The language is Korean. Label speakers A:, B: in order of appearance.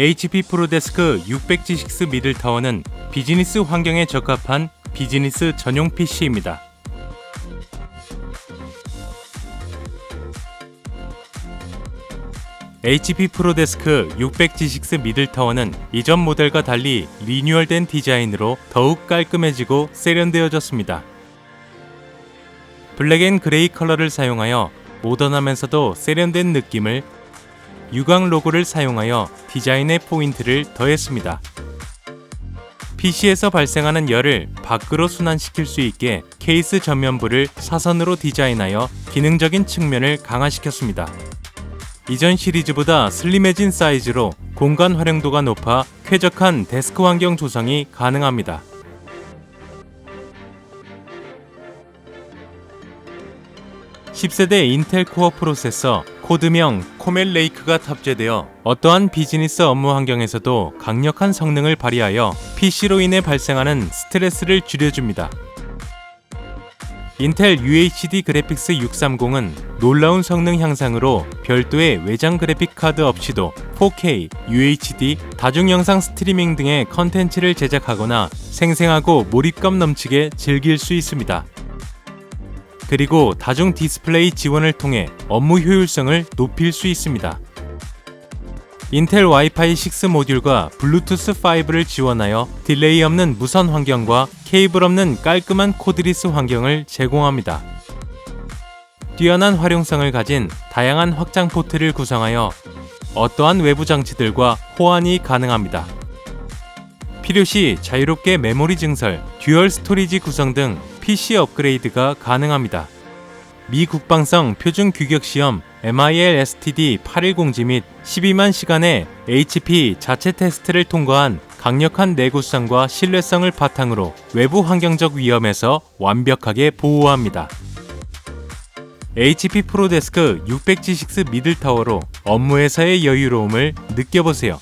A: HP 프로데스크 600G6 미들타워는 비즈니스 환경에 적합한 비즈니스 전용 PC입니다. HP 프로데스크 600G6 미들타워는 이전 모델과 달리 리뉴얼된 디자인으로 더욱 깔끔해지고 세련되어졌습니다. 블랙 앤 그레이 컬러를 사용하여 모던하면서도 세련된 느낌을 유광 로고를 사용하여 디자인의 포인트를 더했습니다. PC에서 발생하는 열을 밖으로 순환시킬 수 있게 케이스 전면부를 사선으로 디자인하여 기능적인 측면을 강화시켰습니다. 이전 시리즈보다 슬림해진 사이즈로 공간 활용도가 높아 쾌적한 데스크 환경 조성이 가능합니다. (10세대) 인텔 코어 프로세서 코드명 코멜 레이크가 탑재되어 어떠한 비즈니스 업무 환경에서도 강력한 성능을 발휘하여 PC로 인해 발생하는 스트레스를 줄여줍니다. 인텔 UHD 그래픽스 630은 놀라운 성능 향상으로 별도의 외장 그래픽 카드 없이도 4K, UHD, 다중 영상 스트리밍 등의 컨텐츠를 제작하거나 생생하고 몰입감 넘치게 즐길 수 있습니다. 그리고 다중 디스플레이 지원을 통해 업무 효율성을 높일 수 있습니다. 인텔 와이파이 6 모듈과 블루투스 5를 지원하여 딜레이 없는 무선 환경과 케이블 없는 깔끔한 코드리스 환경을 제공합니다. 뛰어난 활용성을 가진 다양한 확장 포트를 구성하여 어떠한 외부 장치들과 호환이 가능합니다. 필요시 자유롭게 메모리 증설, 듀얼 스토리지 구성 등 PC 업그레이드가 가능합니다. 미 국방성 표준 규격 시험 MIL STD 810G 및 12만 시간의 HP 자체 테스트를 통과한 강력한 내구성과 신뢰성을 바탕으로 외부 환경적 위험에서 완벽하게 보호합니다. HP 프로데스크 600G6 미들타워로 업무에서의 여유로움을 느껴보세요.